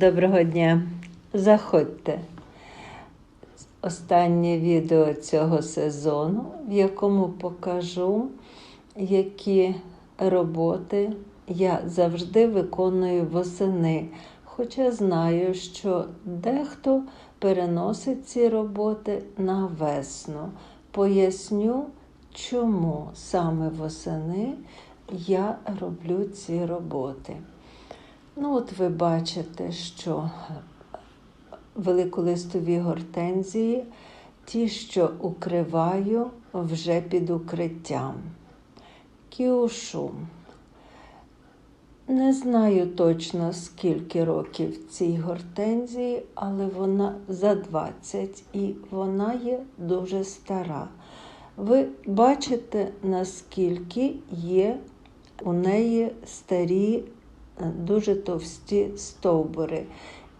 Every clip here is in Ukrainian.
Доброго дня! Заходьте. Останнє відео цього сезону, в якому покажу, які роботи я завжди виконую восени. Хоча знаю, що дехто переносить ці роботи на весну. Поясню, чому саме восени я роблю ці роботи. Ну, от ви бачите, що великолистові гортензії, ті, що укриваю вже під укриттям. Кіушу. Не знаю точно, скільки років цій гортензії, але вона за 20 і вона є дуже стара. Ви бачите, наскільки є у неї старі дуже товсті стовбури,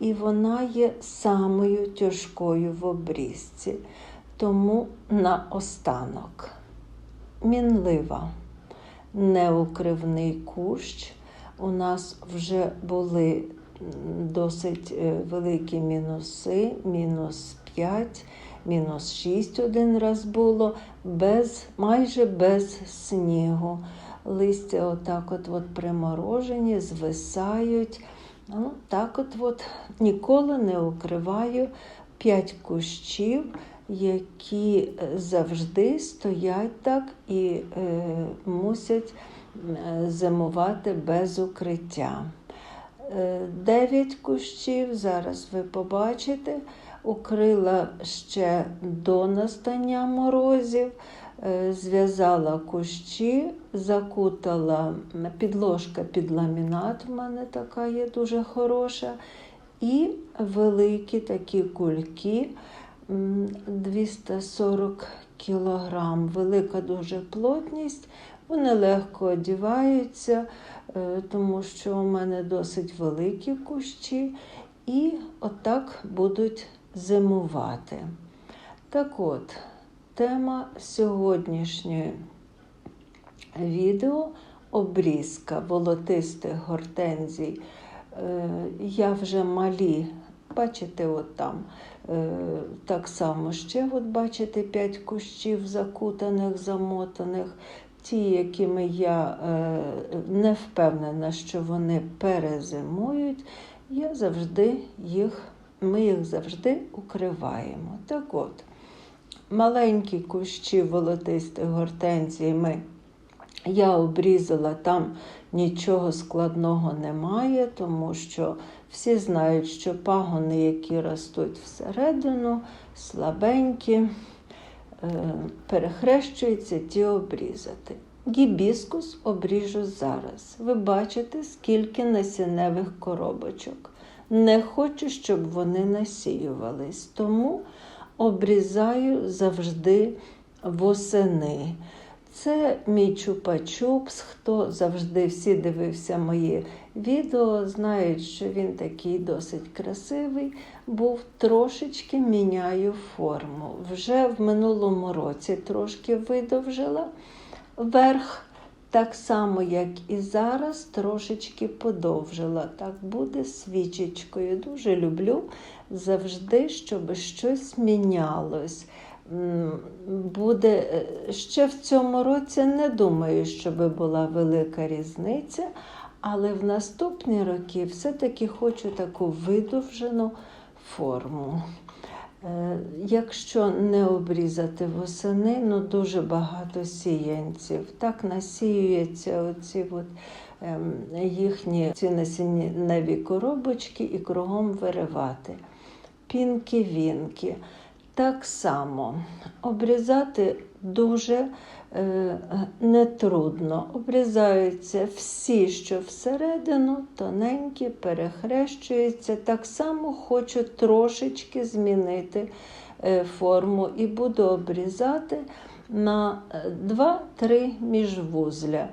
і вона є самою тяжкою в обрізці. Тому наостанок. Мінлива, неукривний кущ. У нас вже були досить е, великі мінуси, мінус 5, мінус 6 один раз було, без, майже без снігу листя отак от, от приморожені, звисають. Ну, Так от от ніколи не укриваю п'ять кущів, які завжди стоять так і е, мусять зимувати без укриття. Е, дев'ять кущів, зараз ви побачите, укрила ще до настання морозів. Е, зв'язала кущі, закутала підложка під ламінат, в мене така є дуже хороша. І великі такі кульки 240 кілограм, велика дуже плотність. Вони легко одіваються, е, тому що у мене досить великі кущі, і отак будуть зимувати. Так от, Тема сьогоднішньої відео обрізка волотистих гортензій. Е, я вже малі, бачите, от там е, так само ще от бачите 5 кущів закутаних, замотаних. Ті, якими я е, не впевнена, що вони перезимують, я завжди їх, ми їх завжди укриваємо. Так от маленькі кущі волотистих гортензій ми я обрізала, там нічого складного немає, тому що всі знають, що пагони, які ростуть всередину, слабенькі, е, перехрещуються ті обрізати. Гібіскус обріжу зараз. Ви бачите, скільки насінневих коробочок. Не хочу, щоб вони насіювались, тому обрізаю завжди восени. Це мій чупа-чупс. Хто завжди всі дивився мої відео, знають, що він такий досить красивий, був трошечки міняю форму. Вже в минулому році трошки видовжила верх. Так само, як і зараз, трошечки подовжила. Так буде свічечкою. Дуже люблю завжди, щоб щось мінялось. Буде е, ще в цьому році не думаю, щоб була велика різниця, але в наступні роки все-таки хочу таку видовжену форму. Е, якщо не обрізати восени, ну дуже багато сіянців. Так насіюються оці от, ем, їхні ці насінневі коробочки і кругом виривати. Пінки-вінки. Так само обрізати дуже е, нетрудно. Обрізаються всі, що всередину, тоненькі, перехрещуються. Так само хочу трошечки змінити е, форму і буду обрізати на 2-3 міжвузля.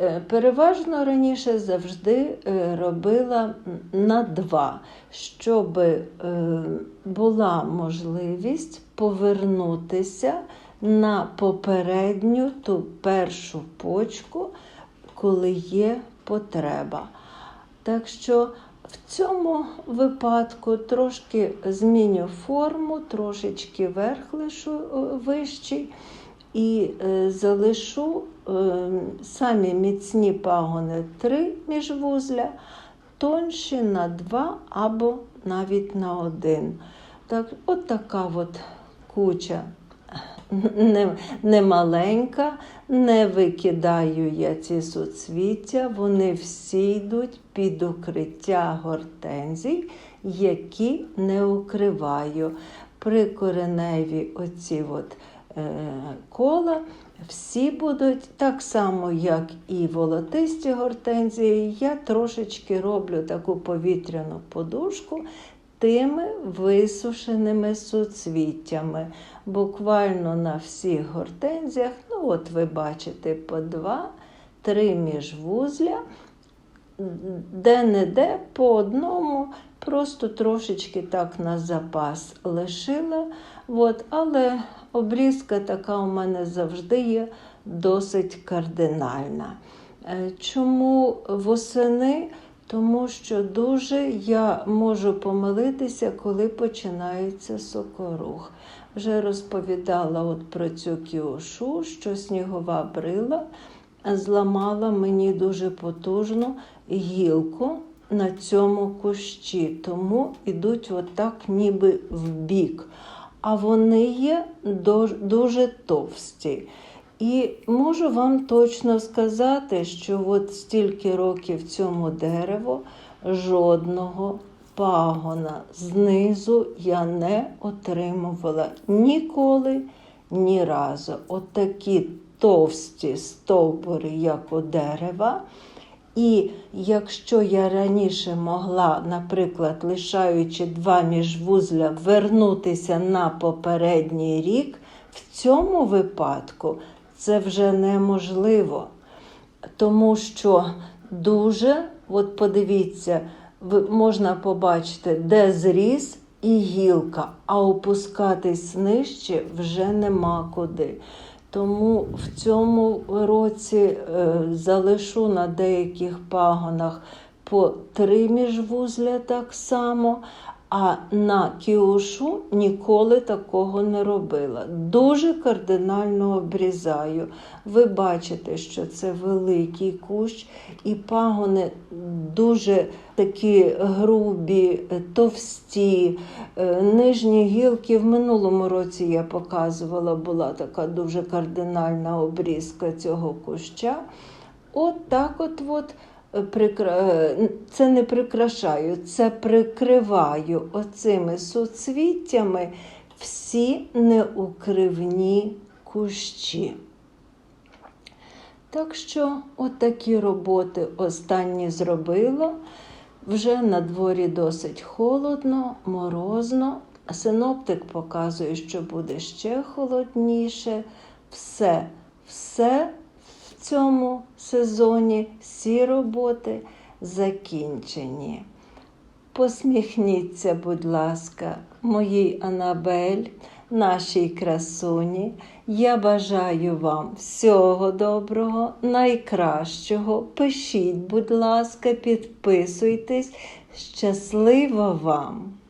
Е, переважно раніше завжди е, робила на два, щоб е, була можливість повернутися на попередню ту першу почку, коли є потреба. Так що В цьому випадку трошки зміню форму, трошечки верх лишу вищий і е, залишу е, самі міцні пагони 3 міжвузля, тонші на 2 або навіть на 1. Так, от така от куча не, не маленька, не викидаю я ці суцвіття, вони всі йдуть під укриття гортензій, які не укриваю. Прикореневі оці от, кола всі будуть так само, як і волотисті гортензії. Я трошечки роблю таку повітряну подушку тими висушеними суцвіттями. Буквально на всіх гортензіях, ну от ви бачите, по два, три міжвузля, де-не-де по одному, просто трошечки так на запас лишила. От, але обрізка така у мене завжди є досить кардинальна. Е, Чому восени? Тому що дуже я можу помилитися, коли починається сокорух. Вже розповідала от про цю кіошу, що снігова брила зламала мені дуже потужну гілку на цьому кущі, тому йдуть отак ніби в бік. А вони є дуже товсті. І можу вам точно сказати, що от стільки років цьому дереву жодного пагона знизу я не отримувала ніколи, ні разу. От товсті стовбури, як у дерева. І якщо я раніше могла, наприклад, лишаючи два міжвузля, вернутися на попередній рік, в цьому випадку це вже неможливо. Тому що дуже, от подивіться, можна побачити, де зріс і гілка, а опускатись нижче вже нема куди. Тому в цьому році е, залишу на деяких пагонах по три міжвузля так само, а на кіушу ніколи такого не робила. Дуже кардинально обрізаю. Ви бачите, що це великий кущ, і пагони дуже такі грубі, товсті, е, нижні гілки. В минулому році я показувала, була така дуже кардинальна обрізка цього куща. От так от. от це не прикрашаю, це прикриваю оцими суцвіттями всі неукривні кущі. Так що, отакі роботи останні зробила. Вже на дворі досить холодно, морозно. Синоптик показує, що буде ще холодніше. Все, все цьому сезоні всі роботи закінчені. Посміхніться, будь ласка, моїй Анабель, нашій красуні. Я бажаю вам всього доброго, найкращого. Пишіть, будь ласка, підписуйтесь. Щасливо вам!